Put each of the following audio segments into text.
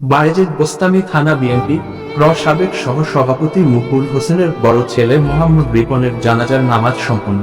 বায়েজিদ বোস্তামি থানা বিএনপি র সাবেক সহ সভাপতি মুকুল হোসেনের বড় ছেলে মোহাম্মদ রিপনের জানাজার নামাজ সম্পন্ন।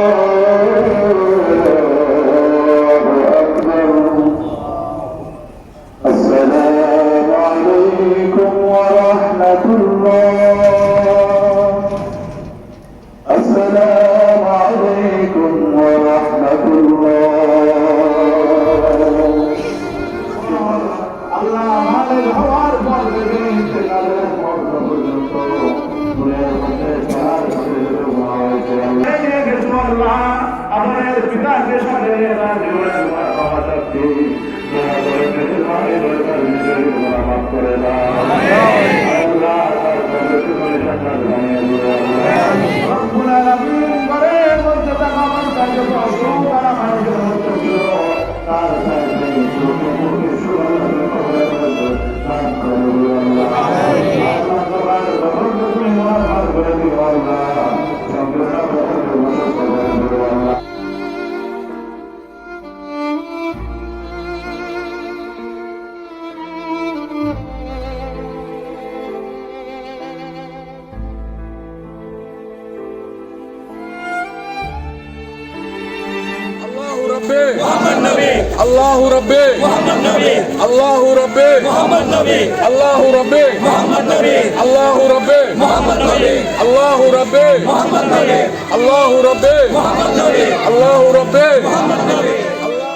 Oh. Gracias,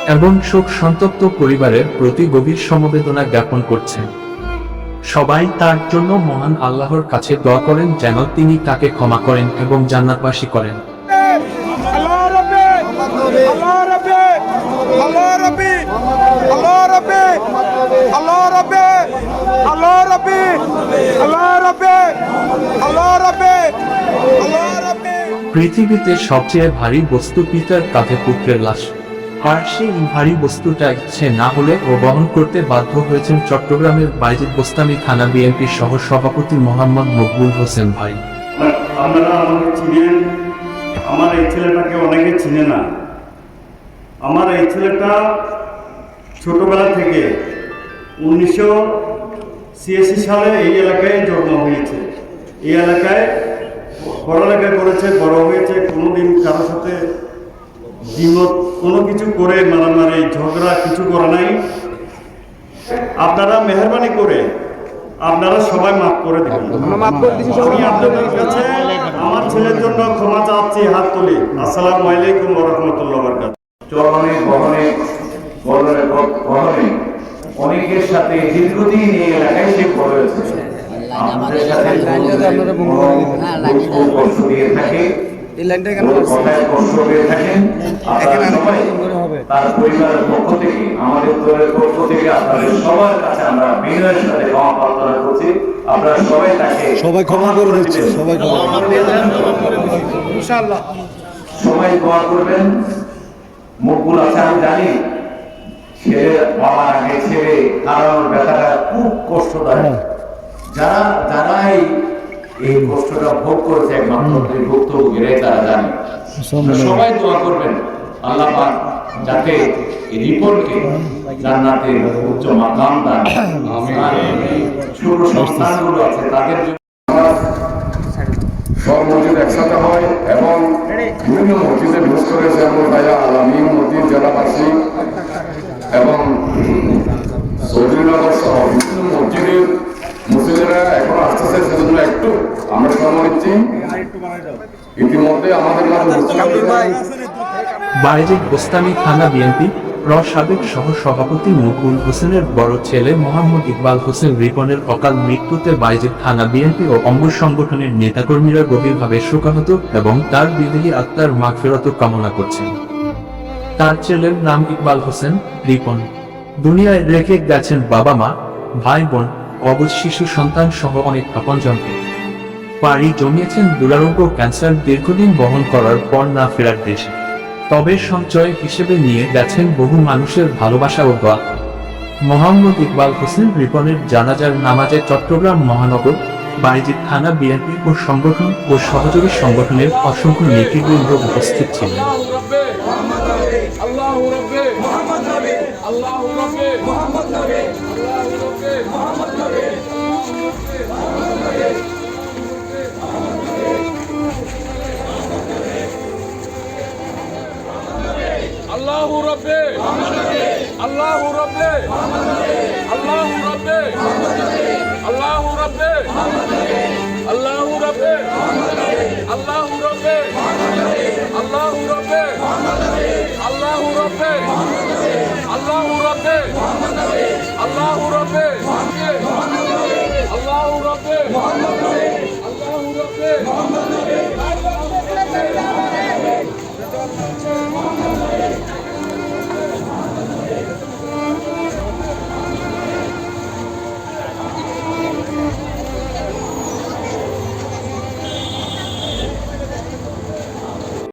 এবং শোক সন্তপ্ত পরিবারের প্রতি গভীর সমবেদনা জ্ঞাপন করছেন সবাই তার জন্য মহান আল্লাহর কাছে দোয়া করেন যেন তিনি তাকে ক্ষমা করেন এবং জান্নাতবাসী করেন। আল্লাহ রাব্বি আল্লাহ রাব্বে আল্লাহ রাব্বে আল্লাহ রাব্বি আল্লাহ রাব্বে আল্লাহ রাব্বে আল্লাহ রাব্বে পৃথিবীতে সবচেয়ে ভারী বস্তু পিতার কাঁধে পুত্রের লাশ। আর সেই ভারী বস্তুটা ইচ্ছে না হলে ও বহন করতে বাধ্য হয়েছেন চট্টগ্রামের বাইজিদ বোস্তামি থানা বিএনপির সহ সভাপতি মোহাম্মদ মকবুল হোসেন ভাই। আপনারা আমাকে চিনেন। আমার এই ছেলেটাকে অনেকে চিনে না। আমার এই ছেলেটা ছোটবেলা থেকে উনিশশো ছিয়াশি সালে এই এলাকায় জন্ম হয়েছে। এই এলাকায় পড়ালেখা করেছে বড় হয়েছে কোনোদিন কারোর সাথে দ্বিমত কোনো কিছু করে মারামারি ঝগড়া কিছু করে নাই। আপনারা মেহরবানি করে আপনারা সবাই মাফ করে দেবেন। আমি আপনাদের কাছে আমার ছেলের জন্য ক্ষমা চাচ্ছি হাত তুলি। আসসালামু আলাইকুম রাহমাতুল্লাহি ওয়া চরণে বহনে বলনে বহনে অনেকের সাথে দীর্ঘদিন এই এলাকায় সে আমাদের সাথে কষ্ট দিয়ে থাকে। কথায় কষ্ট সবাই তার পরিবারের পক্ষ থেকে আমাদের দলের পক্ষ থেকে আপনাদের সবার কাছে আমরা বিনয়ের সাথে ক্ষমা প্রার্থনা করছি। আপনারা সবাই তাকে সবাই ক্ষমা করে দিচ্ছে সবাই ক্ষমা সবাই দোয়া করবেন। মুখগুলো আছে আমি জানি। ছেলে বাবার আগে ছেলে হারানোর ব্যথাটা খুব কষ্টদায়ক। যারা যারাই এই কষ্টটা ভোগ করেছে একমাত্র এই ভুক্তভোগীরাই তারা জানে। সবাই দোয়া করবেন আল্লাহ পাক যাতে এই রিপোর্টকে জান্নাতের উচ্চ মাকাম দান ছোট সংস্থানগুলো আছে তাদের সব মসজিদ একসাথে হয় এবং বিভিন্ন মসজিদে বিশেষ করে যেমন ভাইয়া আলামী মসজিদ জেলাবাসী এবং সৌদিনগর সহ বিভিন্ন মসজিদের মুসলিমরা এখন আসতেছে, সেজন্য একটু আমরা সময় নিচ্ছি। ইতিমধ্যে আমাদের মাঝে মুসলিম বাইজিদ থানা বিএনপি র সাবেক সহ সভাপতি মুকুল হোসেনের বড় ছেলে মোহাম্মদ ইকবাল হোসেন রিপনের অকাল মৃত্যুতে বাইজিদ থানা বিএনপি ও অঙ্গ সংগঠনের নেতাকর্মীরা গভীরভাবে শোকাহত এবং তার বিদেহী আত্মার মাগফিরত কামনা করছেন। তার ছেলের নাম ইকবাল হোসেন, রিপন। দুনিয়ায় রেখে গেছেন বাবা মা, ভাই বোন অবুজ শিশু সন্তান সহ অনেক আপনজনকে পাড়ি জমিয়েছেন দুরারোগ্য ক্যান্সার দীর্ঘদিন বহন করার পর না ফেরার দেশে। তবে সঞ্চয় হিসেবে নিয়ে গেছেন বহু মানুষের ভালোবাসা ও দোয়া। মোহাম্মদ ইকবাল হোসেন রিপনের জানাজার নামাজে চট্টগ্রাম মহানগর বাইজিৎ থানা, বিএনপি ও সংগঠন ও সহযোগী সংগঠনের অসংখ্য নেতৃবৃন্দ উপস্থিত ছিলেন। মোহাম্মদ নবী আল্লাহু রাব্বে মোহাম্মদ নবী।